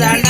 la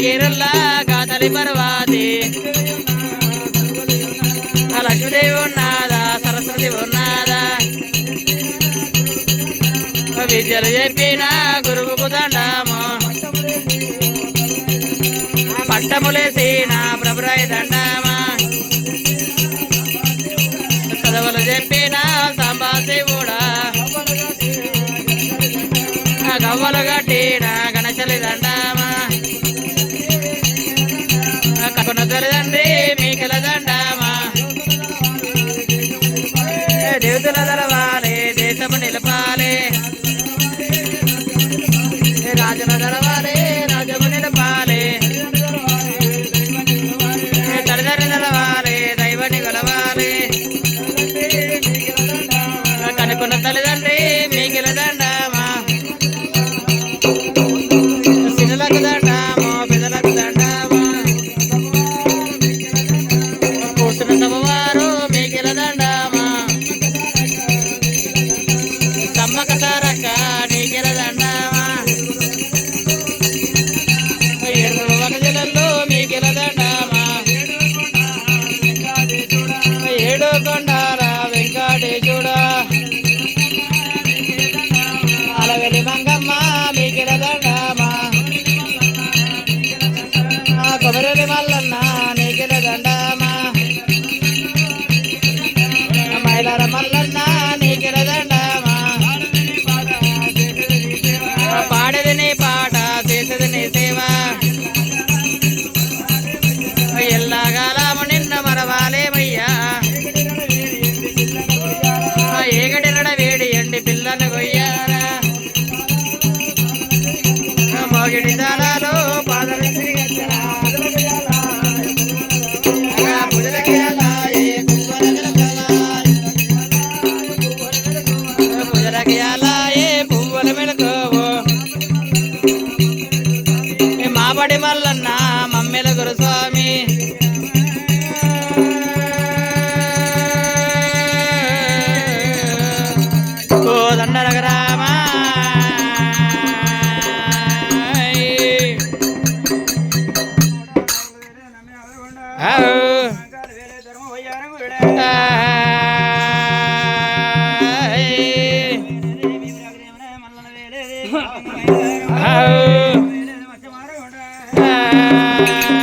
Kerala కాతలి పర్వాది Lakshmidevi ఉన్నాదా? Saraswati ఉన్నాదా? విద్యలు చెప్పిన గురువుకు దండము. పట్టములేసిన ప్రభురాయి దండమా. చదవలు చెప్పిన కూడా గవ్వలు కట్టిన தன்றி நீங்கிற தண்டமா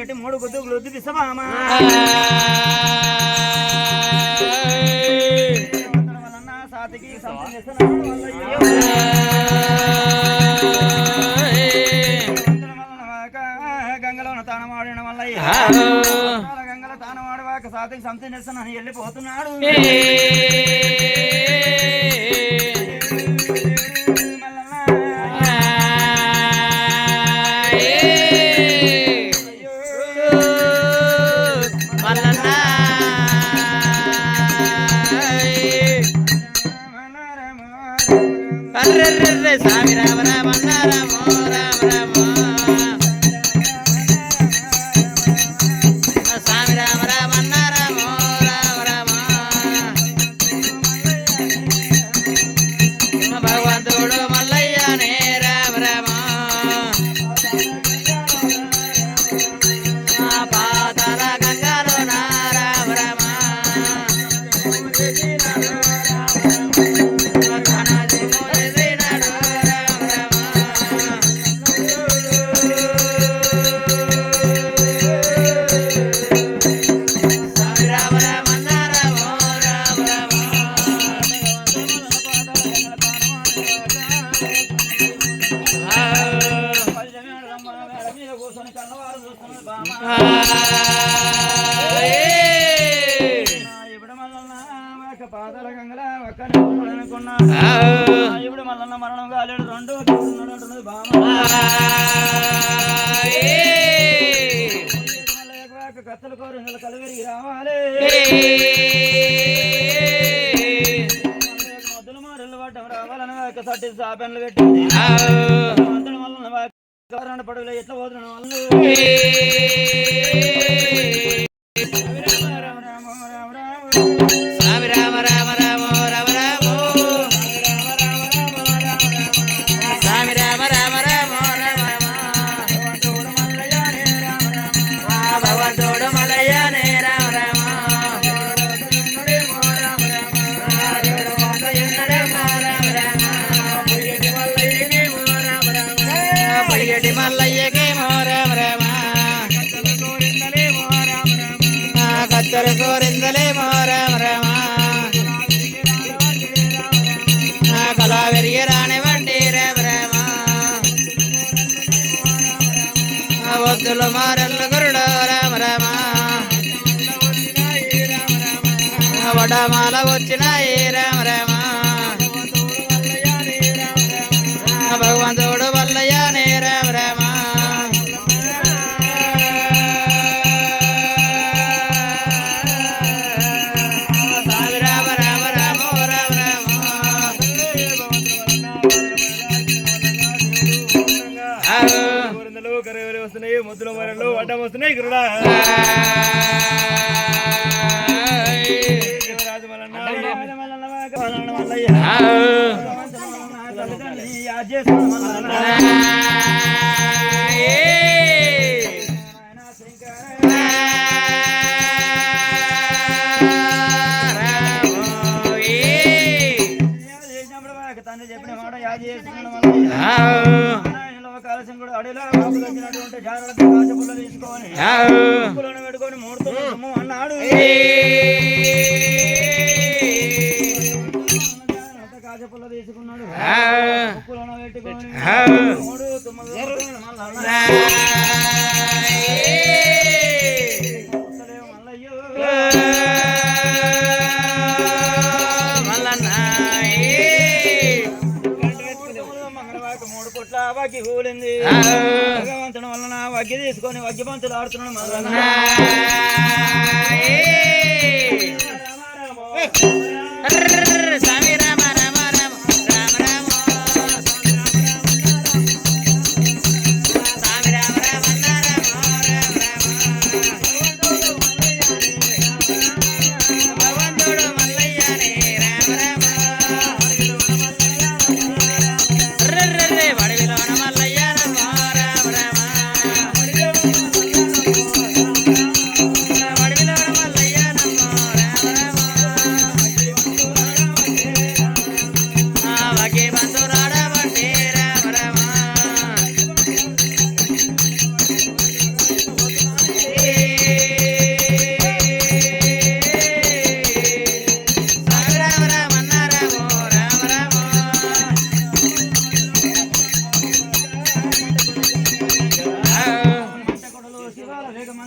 పెట్టి మూడు గుద్దులు ఉద్దిస్తామా సాతికి గంగలో తానమాడిన వల్ల గంగలో తానమాడవాక సాతికి సంతం చేస్తాను వెళ్ళిపోతున్నాడు. ustedes saben. ఇప్పుడు మల్లన్న మరణం కాలేడు రెండు అంటున్నది కత్తలు కోరి కలివెరిగి రావాలి మల్లయ్యకు మొద్దులు మారెళ్ళు పడ్డం రావాలని ఒక సట్టి సాపెన్లు పెట్టింది. మంత్రుల మల్లన్న కారణ పడుగులో ఎట్లా పోతున్నాడు వాళ్ళు పొడిగటి మల్లయ్యకేమో రామ రామ కత్తరు కోరిందలేమో రామ రామ కళా వెరిగి రానివ్వండి రామ రామ వద్దులు మారల్లు గురుడు రామ రామ వడమాల వచ్చినాయి చెప్పిన మాట యాద్ చేసుకున్న మల్లయ్య ఆయనలో కాలసం కూడా అడిలో బాబు వచ్చినటువంటి తీసుకొని ఆడుతున్నాడు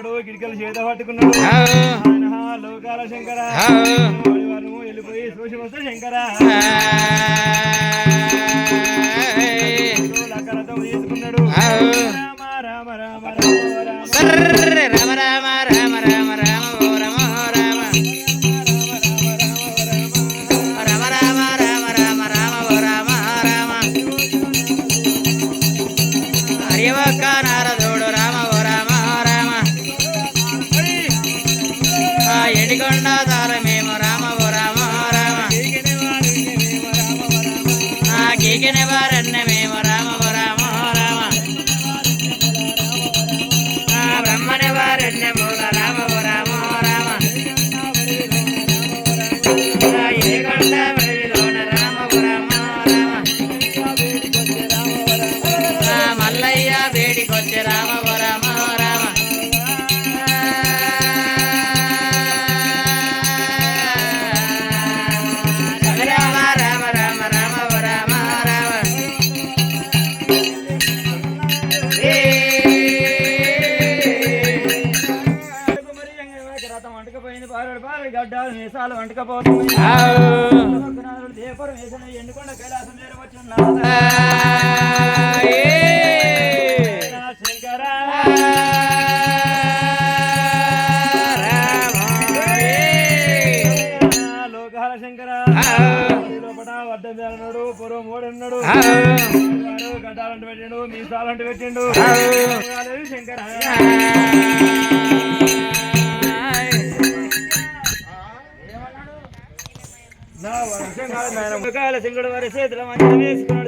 పట్టుకున్నాడు గిడికలు చేత పట్టుకున్నాడు. లోకాల శంకర. వెళ్ళిపోయి చూసి వస్తే శంకర తీసుకున్నాడు రామ రామ రామ రామ రామ రామ రామ రామ. గడ్డాలు మీసాలు వంటకపోతున్నాయి. ఎండుకొండ కైలాసం శంకరా? అడ్డన్నాడు పూర్వం మూడన్నాడు గడ్డాలంటూ పెట్టిండు మీసాలంటూ పెట్టిండు. శంకర. కాల సింగుడు వరసేతుల మంచి వేసుకున్నాడు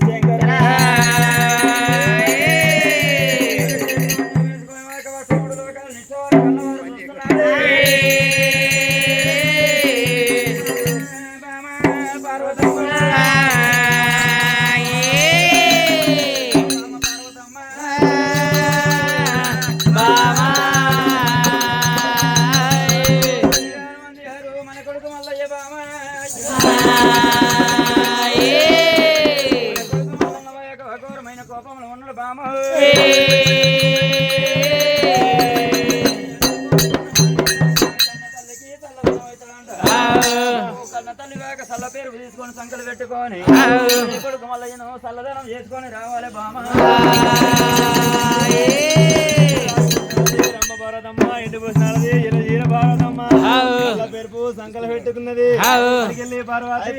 చేసుకొని కొడుకు మల్లయ్యను చల్లదనం చేసుకొని రావాలి బామ భారతమ్మ ఇంటి పోసినది ఇలా భారతమ్మ. పెరుపు సంకల పెట్టుకున్నది. పార్వతి.